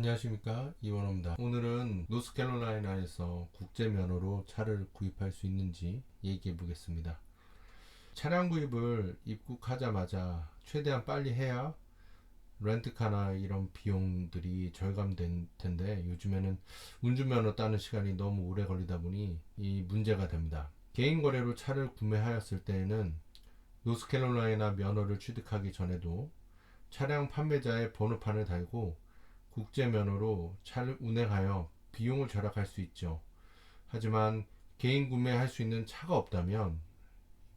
안녕하십니까? 이원호입니다. 오늘은 노스캐롤라이나에서 국제 면허로 차를 구입할 수 있는지 얘기해 보겠습니다. 차량 구입을 입국하자마자 최대한 빨리 해야 렌트카나 이런 비용들이 절감될 텐데 요즘에는 운전면허 따는 시간이 너무 오래 걸리다 보니 이 문제가 됩니다. 개인 거래로 차를 구매하였을 때에는 노스캐롤라이나 면허를 취득하기 전에도 차량 판매자의 번호판을 달고 국제 면허로 차를 운행하여 비용을 절약할 수 있죠. 하지만 개인 구매할 수 있는 차가 없다면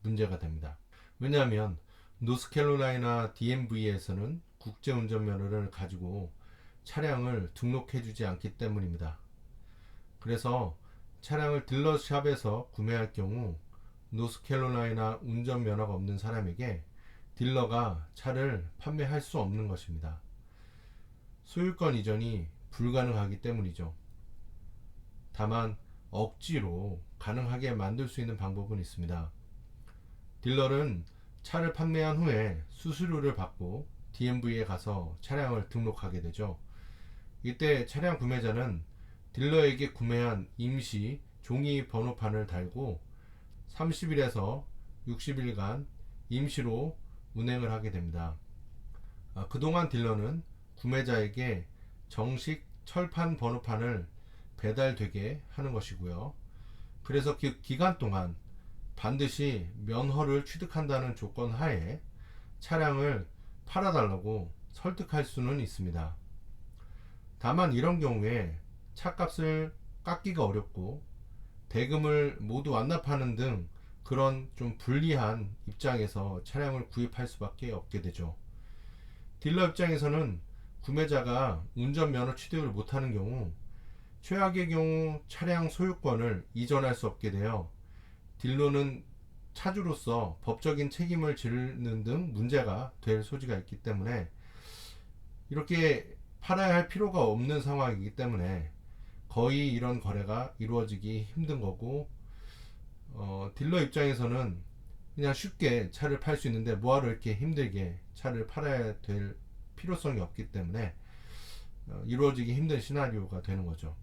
문제가 됩니다. 왜냐하면 노스캐롤라이나 DMV에서는 국제 운전 면허를 가지고 차량을 등록해 주지 않기 때문입니다. 그래서 차량을 딜러샵에서 구매할 경우 노스캐롤라이나 운전 면허가 없는 사람에게 딜러가 차를 판매할 수 없는 것입니다. 소유권 이전이 불가능하기 때문이죠. 다만 억지로 가능하게 만들 수 있는 방법은 있습니다. 딜러는 차를 판매한 후에 수수료를 받고 DMV에 가서 차량을 등록하게 되죠. 이때 차량 구매자는 딜러에게 구매한 임시 종이 번호판을 달고 30일에서 60일간 임시로 운행을 하게 됩니다. 아, 그동안 딜러는 구매자에게 정식 철판 번호판을 배달되게 하는 것이고요. 그래서 그 기간 동안 반드시 면허를 취득한다는 조건 하에 차량을 팔아달라고 설득할 수는 있습니다. 다만 이런 경우에 차값을 깎기가 어렵고 대금을 모두 완납하는 등 그런 좀 불리한 입장에서 차량을 구입할 수밖에 없게 되죠. 딜러 입장에서는 구매자가 운전면허 취득을 못하는 경우 최악의 경우 차량 소유권을 이전할 수 없게 되어 딜러는 차주로서 법적인 책임을 지는 등 문제가 될 소지가 있기 때문에 이렇게 팔아야 할 필요가 없는 상황이기 때문에 거의 이런 거래가 이루어지기 힘든 거고 어, 딜러 입장에서는 그냥 쉽게 차를 팔 수 있는데 뭐하러 이렇게 힘들게 차를 팔아야 될 필요성이 없기 때문에 어, 이루어지기 힘든 시나리오가 되는 거죠.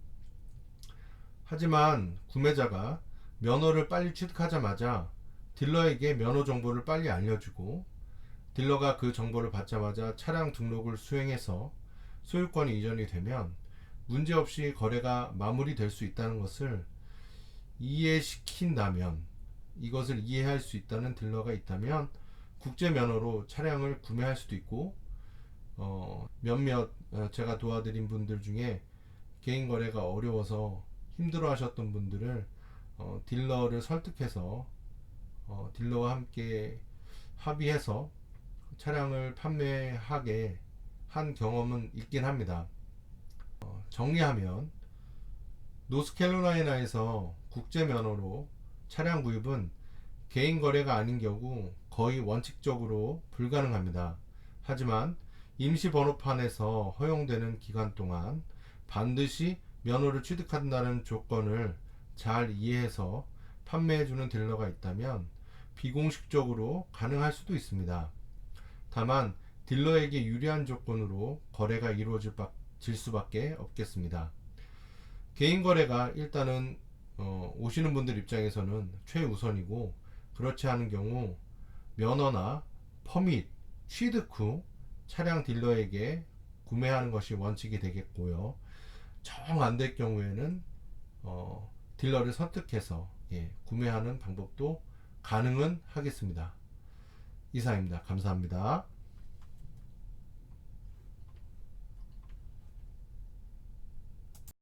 하지만 구매자가 면허를 빨리 취득하자마자 딜러에게 면허 정보를 빨리 알려주고 딜러가 그 정보를 받자마자 차량 등록을 수행해서 소유권이 이전이 되면 문제없이 거래가 마무리될 수 있다는 것을 이해시킨다면 이것을 이해할 수 있다는 딜러가 있다면 국제 면허로 차량을 구매할 수도 있고 어, 몇몇 어, 제가 도와드린 분들 중에 개인 거래가 어려워서 힘들어 하셨던 분들을 어, 딜러를 설득해서 어, 딜러와 함께 합의해서 차량을 판매하게 한 경험은 있긴 합니다. 어, 정리하면 노스캐롤라이나에서 국제 면허로 차량 구입은 개인 거래가 아닌 경우 거의 원칙적으로 불가능합니다. 하지만 임시 번호판에서 허용되는 기간 동안 반드시 면허를 취득한다는 조건을 잘 이해해서 판매해주는 딜러가 있다면 비공식적으로 가능할 수도 있습니다. 다만 딜러에게 유리한 조건으로 거래가 이루어질 수밖에 없겠습니다. 개인 거래가 일단은 어, 오시는 분들 입장에서는 최우선이고 그렇지 않은 경우 면허나 퍼밋 취득 후 차량 딜러에게 구매하는 것이 원칙이 되겠고요. 정 안 될 경우에는 어, 딜러를 설득해서 예, 구매하는 방법도 가능은 하겠습니다. 이상입니다. 감사합니다.